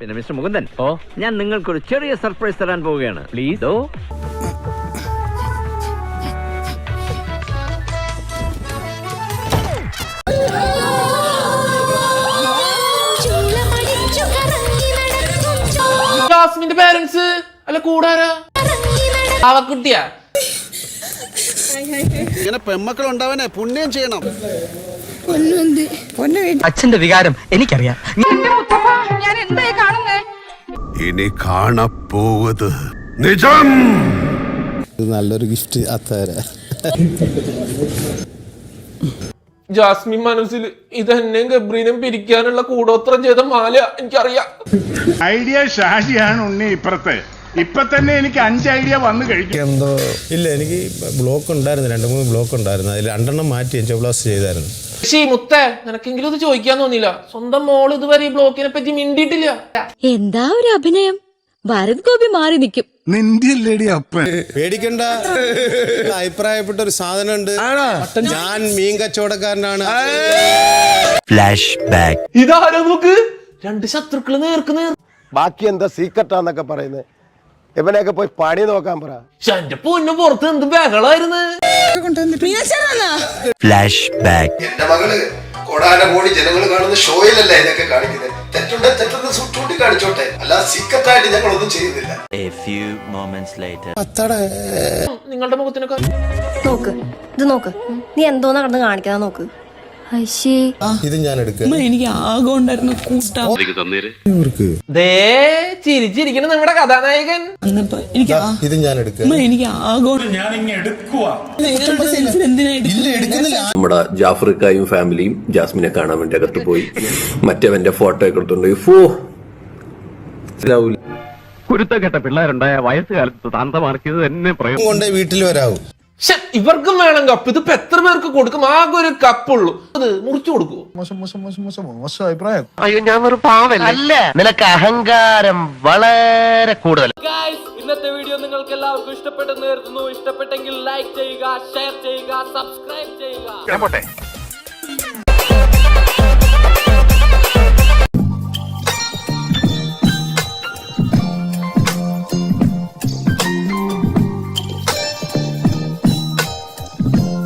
പിന്നെ മിസ്റ്റർ മുകുന്ദൻ ഓ. ഞാൻ നിങ്ങൾക്കൊരു ചെറിയ സർപ്രൈസ് തരാൻ പോവുകയാണ്. പ്ലീസ് ഓ ജാസ്മിന്റെ പേരൻസ് അല്ല കൂടാരാ? അവക്കുട്ടിയാ ഇങ്ങനെ പെമ്മക്കൾ ഉണ്ടാവനെ പുണ്യം ചെയ്യണം. അച്ഛന്റെ വികാരം എനിക്കറിയാം. ഇനി കാണപ്പോവത്. നിജം! ഇത് നല്ലൊരു ഗിഫ്റ്റ് അത്താര ജാസ്മിൻ മനസ്സിൽ ഇത് എന്നെയും ഗബ്രീനും പിരിക്കാനുള്ള കൂടോത്രം ചെയ്ത മാല എനിക്കറിയാം. ഐഡിയ ഷാജിയാണ് ഉണ്ണി ഇപ്പുറത്തെ. ഇപ്പൊ തന്നെ എനിക്ക് അഞ്ച് ഐഡിയ വന്നു കഴിക്കും എന്തോ ഇല്ല എനിക്ക് ബ്ലോക്ക് ഉണ്ടായിരുന്നു രണ്ട് മൂന്ന് ബ്ലോക്ക് ഉണ്ടായിരുന്നു. അതിൽ രണ്ടെണ്ണം മാറ്റി എൻജോബ്ലാസ്റ്റ് ചെയ്തായിരുന്നു. പക്ഷേ മുത്തേ നിനക്കെങ്കിലും ഇത് ചോദിക്കാൻ തോന്നില്ല സ്വന്തം മോൾ ഇതുവരെ ഈ ബ്ലോക്കിനെ പറ്റി മിണ്ടിയിട്ടില്ല. എന്താ ഒരു അഭിനയം? ഭരത് ഗോപി മാറി നിൽക്കും നിന്റെ ലേഡി അപ്പൻ പേടിക്കണ്ട. അഭിപ്രായപ്പെട്ട ഒരു സാധനം ഉണ്ട് ഞാൻ മീൻ കച്ചവടക്കാരനാണ്. ഫ്ലാഷ് ബാക്ക് ഇതാരോ നോക്ക് രണ്ട് ശത്രുക്കൾ നേർക്ക് നേർ ബാക്കി എന്താ സീക്രട്ടാന്നൊക്കെ പറയുന്നത്? ഇവനെയൊക്കെ പോയി പണി നോക്കാൻ പറ. എന്റെ പൊന്നു പുറത്ത് എന്ത് ബഹളായിരുന്നു? ഫ്ലാഷ് ബാക്ക് എന്റെ മകൾ കൊടാന കോടി ജനങ്ങൾ കാണുന്ന ഷോയിലല്ല ഇതൊക്കെ കാണിക്കുന്നത് തെറ്റുണ്ട് തെറ്റെന്ന് ചൂണ്ടി കാണിച്ചോട്ടെ അല്ല സീക്കത്തായിട്ട് ഞങ്ങൾ ഒന്നും ചെയ്യുന്നില്ല. എ ഫ്യൂ മൊമെന്റ്സ് ലേറ്റർ അത്തടെ. നിങ്ങളുടെ മുഖത്തിനൊക്കെ നോക്ക് ഇത് നോക്ക്. നീ എന്തോന്നാ കണ്ടു കാണിക്കാതെ നോക്ക്. ഇത് ഞാൻ എടുക്കാം. എനിക്ക് ആകെ ഉണ്ടായിരുന്നു കൂട്ടാ. ദേ ചിരിച്ചിരിക്കണ നമ്മുടെ കഥാനായകൻ. എനിക്ക് ഇത് ഞാൻ എടുക്കാം. എനിക്ക് ആകെ നമ്മുടെ ജാഫ്രിക്കായും ഫാമിലിയും ജാസ്മിനെ കാണാൻ വേണ്ടി അകത്ത് പോയി മറ്റവന്റെ ഫോട്ടോ ഒക്കെ എടുത്തോണ്ട് ഫോ. കുരുത്തക്കെട്ട പിള്ളേരുണ്ടായ വയസ്സുകാലത്ത് താന്തമാർക്കിയത് തന്നെ പ്രയോഗം കൊണ്ടേ വീട്ടിൽ വരാവൂ. ഇവർക്കും വേണം കപ്പ് ഇതിപ്പോ എത്ര പേർക്ക് കൊടുക്കും? ആകെ ഒരു കപ്പുള്ളൂ അത് മുറിച്ചു കൊടുക്കൂ. നിനക്ക് അഹങ്കാരം വളരെ കൂടുതൽ. ഇന്നത്തെ വീഡിയോ നിങ്ങൾക്ക് എല്ലാവർക്കും ഇഷ്ടപ്പെട്ടെന്ന് കരുതുന്നു. ഇഷ്ടപ്പെട്ടെങ്കിൽ ലൈക്ക് ചെയ്യുക ഷെയർ ചെയ്യുക സബ്സ്ക്രൈബ് ചെയ്യുക.